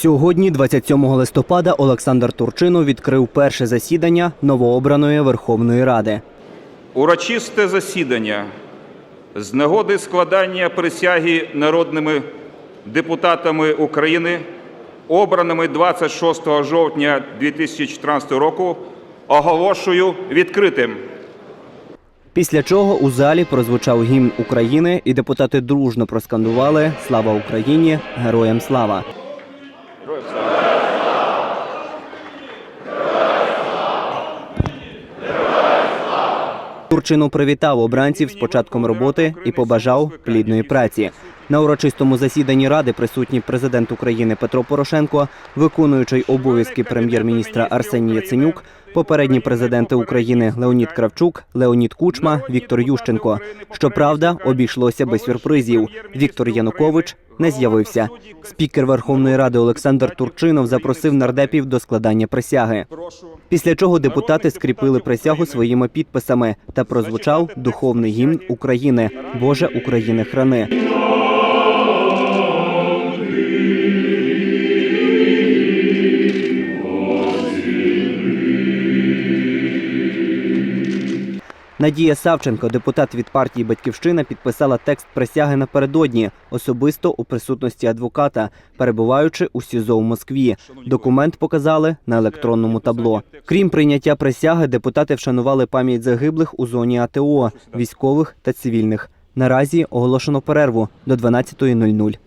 Сьогодні, 27 листопада, Олександр Турчинов відкрив перше засідання новообраної Верховної Ради. Урочисте засідання з нагоди складання присяги народними депутатами України, обраними 26 жовтня 2014 року, оголошую відкритим. Після чого у залі прозвучав гімн України, і депутати дружно проскандували Слава Україні! Героям слава! Турчинов привітав обранців з початком роботи і побажав плідної праці. На урочистому засіданні ради присутні президент України Петро Порошенко, виконуючий обов'язки прем'єр-міністра Арсеній Яценюк, попередні президенти України Леонід Кравчук, Леонід Кучма, Віктор Ющенко. Щоправда, обійшлося без сюрпризів. Віктор Янукович не з'явився. Спікер Верховної Ради Олександр Турчинов запросив нардепів до складання присяги. Після чого депутати скріпили присягу своїми підписами та прозвучав духовний гімн України Боже України храни. Надія Савченко, депутат від партії Батьківщина, підписала текст присяги напередодні, особисто у присутності адвоката, перебуваючи у СІЗО в Москві. Документ показали на електронному табло. Крім прийняття присяги, депутати вшанували пам'ять загиблих у зоні АТО, військових та цивільних. Наразі оголошено перерву до 12.00.